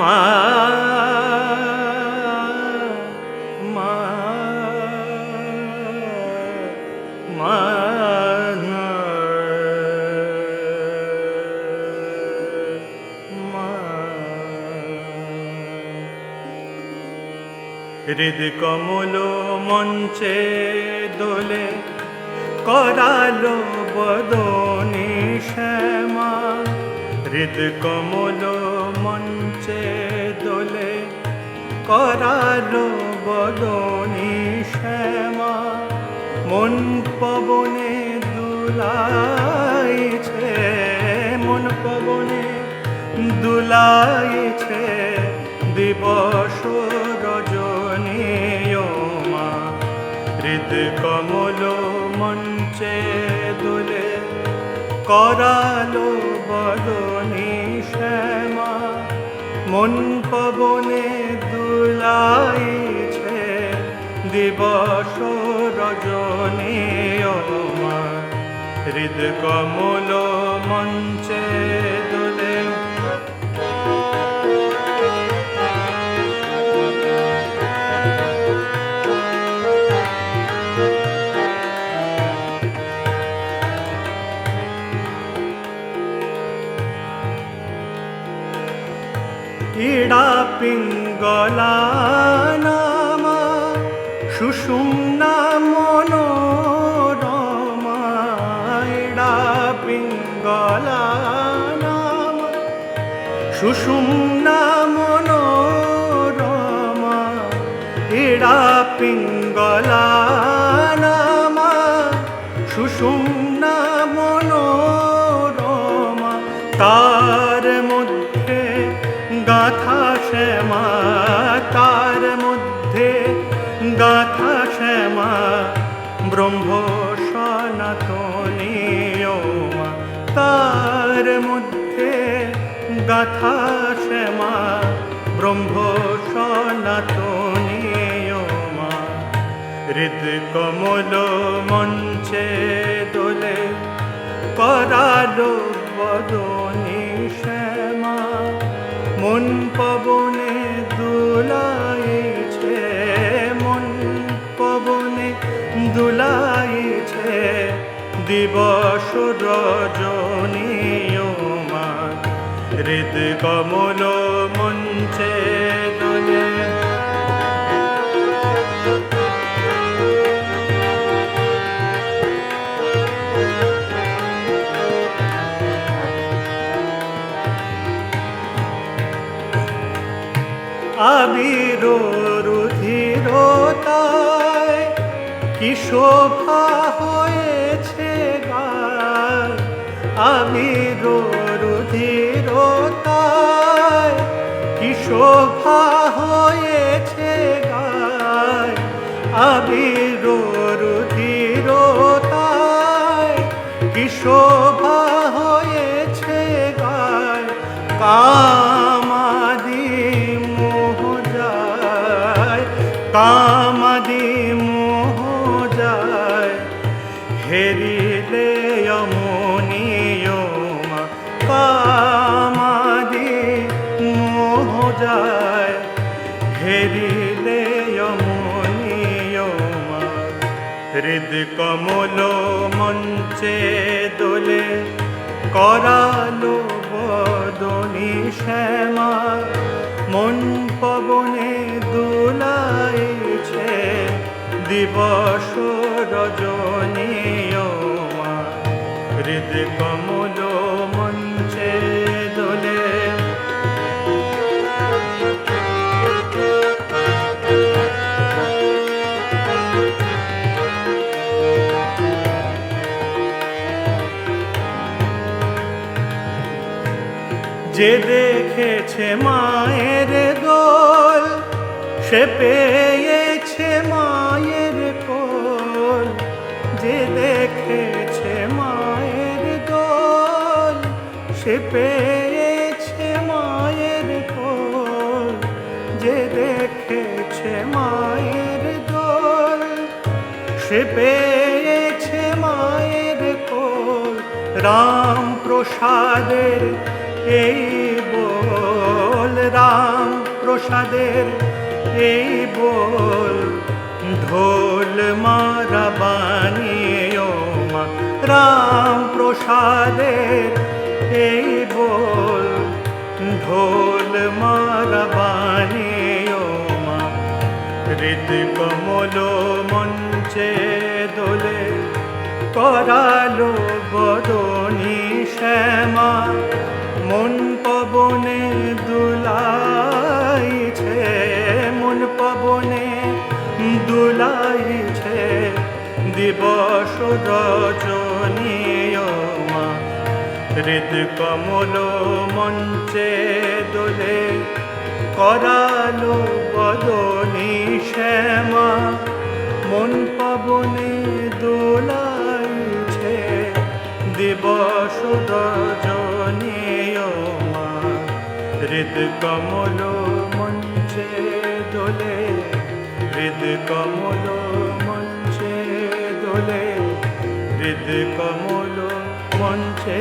মা মা মা হৃদ কমল মঞ্চে দোলে করালো বদনে শ্যামা। হৃদ কমল মঞ্চে করালো বদনে শ্যামা। মন পবনে দুলাইছে, মন পবনে দুলাইছে। দিবস রজনী মা, হৃদ কমল মঞ্চে দোলে করালো বদনী শ্যামা। মন পবনে দুলাইছে দিবস রজনী হৃদ কমল মঞ্চে দোলে। ইড়া পিঙ্গলা সুষুম্না মনোরমা পিঙ্গলা নামা সুষুম্না মনোরমা, তার মধ্যে গাথা শ্যামা তার মধ্যে গাথা শ্যামা ব্রহ্ম সনাতনী মা, তার মধ্যে গাথা শ্যামা ব্রহ্ম সনাতনী মা। হৃদ কমল মঞ্চে দোলে করালো বদনী শ্যামা মন পবনে দুলাইছে, মন পবনে দুলাইছে, দিবস মা হৃদ কমল মঞ্চে দোলে আবির রুধিরতায় কি শোভা হয়েছে গায় আবির রুধিরতায় কি শোভা হয়েছে গায়? আবির রুধিরতায় কি শোভা হয়েছে গায়? কামাদি মোহ যায় কামাদি যায় হেরিলে হৃদ কমল মঞ্চে দোলে করালো বদনী শ্যামা। মন পবনে দুলাইছে দিবস রজনী হৃদ কমল যে দেখেছে মায়ের দোল, সে পেয়েছে মায়ের কোল। যে দেখেছে মায়ের দোল, সে পেয়েছে মায়ের কোল। যে দেখেছে মায়ের দোল, সে পেয়েছে মায়ের কোল। রাম প্রসাদের এই বল রাম প্রসাদের, এই বল ঢোল মারা বানিয়ে মা রাম প্রসাদের, এই বল ঢোল মারা বানিয়ে মা হৃদ কমল মঞ্চে দোলে করালো বদনি শ্যামা। মন পবনে দুলাইছে মন পবনে দুলাইছে দিবস রজনীয় মা। হৃদ কমল মঞ্চে দোলে করালো বদনি শ্যামা মন পবনে দোলাইছে দিবস রজনীয় মা হৃদ কমল মঞ্চে দোলে হৃদ কমল মঞ্চে দোলে হৃদ কমল মঞ্চে